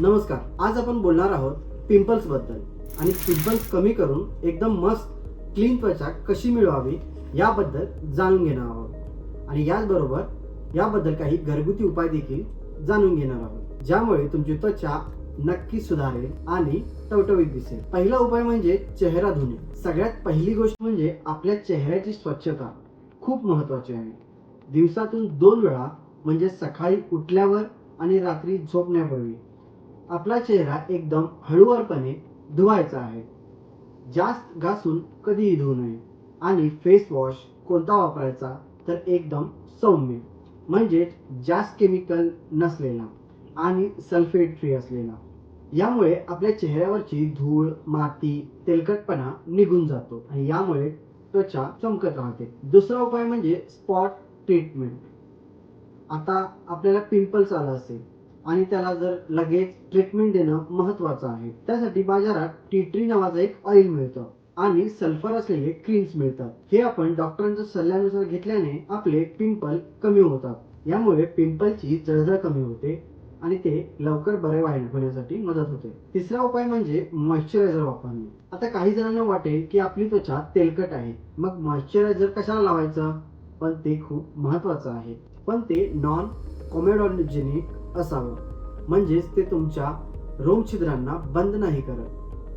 नमस्कार आज आपण बोलणार आहोत पिंपल्सबद्दल. आणि पिंपल्स कमी करून एकदम मस्त क्लीन त्वचा कशी मिळवावी याबद्दल जाणून घेणार आहोत. आणि याचबरोबर याबद्दल काही घरगुती उपाय देखील जाणून घेणार आहोत. ज्यामुळे तुमची त्वचा नक्की सुधारेल आणि टवटवीत दिसेल. पहिला उपाय म्हणजे चेहरा धुणे. सगळ्यात पहिली गोष्ट म्हणजे आपल्या चेहऱ्याची स्वच्छता खूप महत्वाची आहे. दिवसातून दोन वेळा म्हणजे सकाळी उठल्यावर आणि रात्री झोपण्यापूर्वी. आपला चेहरा एकदम हळूवारपणे धुवायचा आहे. जास्त घासून कधीही धुवू नये. आणि फेस वॉश कोणता वापरायचा तर एकदम सौम्य. म्हणजेच जास्त केमिकल नसलेला आणि सल्फेट फ्री असलेला. यामुळे आपल्या चेहऱ्यावरची धूळ माती तेलकटपणा निघून जातो आणि यामुळे त्वचा चमकत राहते. दुसरा उपाय म्हणजे स्पॉट ट्रीटमेंट आता आपल्याला पिंपल्स आला असेल. आणि त्याला जर लगेच ट्रीटमेंट देणं महत्वाचं आहे. त्यासाठी बाजारात टी ट्री नावाचं एक ऑइल मिळतं आणि सल्फर असलेले क्रीम्स मिळतात. हे आपण डॉक्टरांच्या सल्ल्यानुसार घेतल्याने आपले पिंपल कमी होतात. यामुळे पिंपलची जळजळ कमी होते आणि ते लवकर बरे होण्यासाठी मदत होते. तिसरा उपाय म्हणजे मॉइश्चरायझर वापरणे. आता काही जणांना वाटेल की आपली त्वचा तेलकट आहे. मग मॉइश्चरायझर कशाला लावायचं? पण ते खूप महत्वाचं आहे. पण ते नॉन कोमेडॉजेनिक असावं. म्हणजेच ते तुमच्या रोमछिद्रांना बंद नाही करत.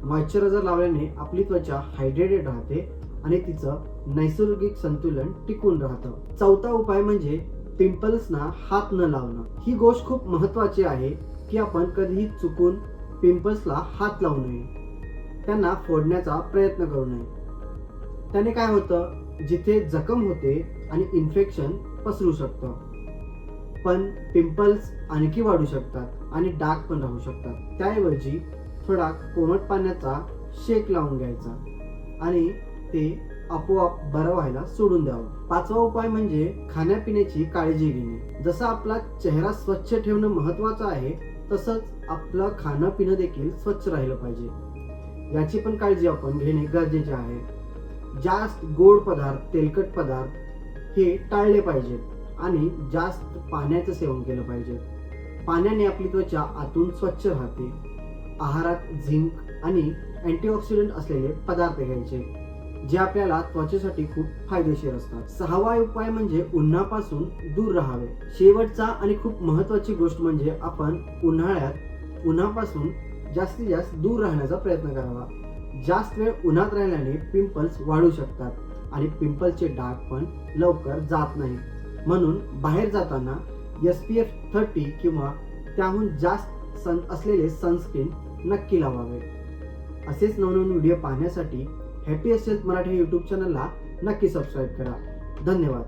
मॉइश्चरायझर लावल्याने आपली त्वचा हायड्रेटेड राहते आणि तिचं नैसर्गिक संतुलन टिकून राहतं. चौथा उपाय म्हणजे पिंपल्सना हात न लावणं. ही गोष्ट खूप महत्वाची आहे की आपण कधीही चुकून पिंपल्सला हात लावू नये. त्यांना फोडण्याचा प्रयत्न करू नये. त्याने काय होतं? जिथे जखम होते आणि इन्फेक्शन पसरू शकतं. पण पिंपल्स आणखी वाढू शकतात आणि डाग पण राहू शकतात. त्याऐवजी थोडा कोमट पाण्याचा शेक लावून घ्यायचा आणि ते आपोआप बरं व्हायला सोडून द्यावं. पाचवा उपाय म्हणजे खाण्यापिण्याची काळजी घेणे. जसं आपला चेहरा स्वच्छ ठेवणं महत्वाचं आहे तसंच आपलं खाणं पिणं देखील स्वच्छ राहिलं पाहिजे. याची पण काळजी आपण घेणे गरजेचे आहे. जास्त गोड पदार्थ तेलकट पदार्थ हे टाळले पाहिजेत. आणि जास्त पाण्याचं सेवन केलं पाहिजे. पाण्याने आपली त्वचा आतून स्वच्छ राहते. आहारात झिंक आणि अँटीऑक्सिडंट असलेले पदार्थ घ्यायचे जे आपल्याला त्वचेसाठी खूप फायदेशीर असतात. सहावा उपाय म्हणजे उन्हापासून दूर राहावे. शेवटचा आणि खूप महत्वाची गोष्ट म्हणजे आपण उन्हाळ्यात उन्हापासून जास्तीत जास्त दूर राहण्याचा प्रयत्न करावा. जास्त वेळ उन्हात राहिल्याने पिंपल्स वाढू शकतात आणि पिंपल्सचे डाग पण लवकर जात नाही म्हणून बाहेर जाताना एस पी एफ थर्टी किंवा त्याहून जास्त सन असलेले सनस्क्रीन नक्की लावावे. असेच नवनवीन व्हिडिओ पाहण्यासाठी हॅपी असेल मराठी यूट्यूब चॅनलला नक्की सबस्क्राईब करा. धन्यवाद.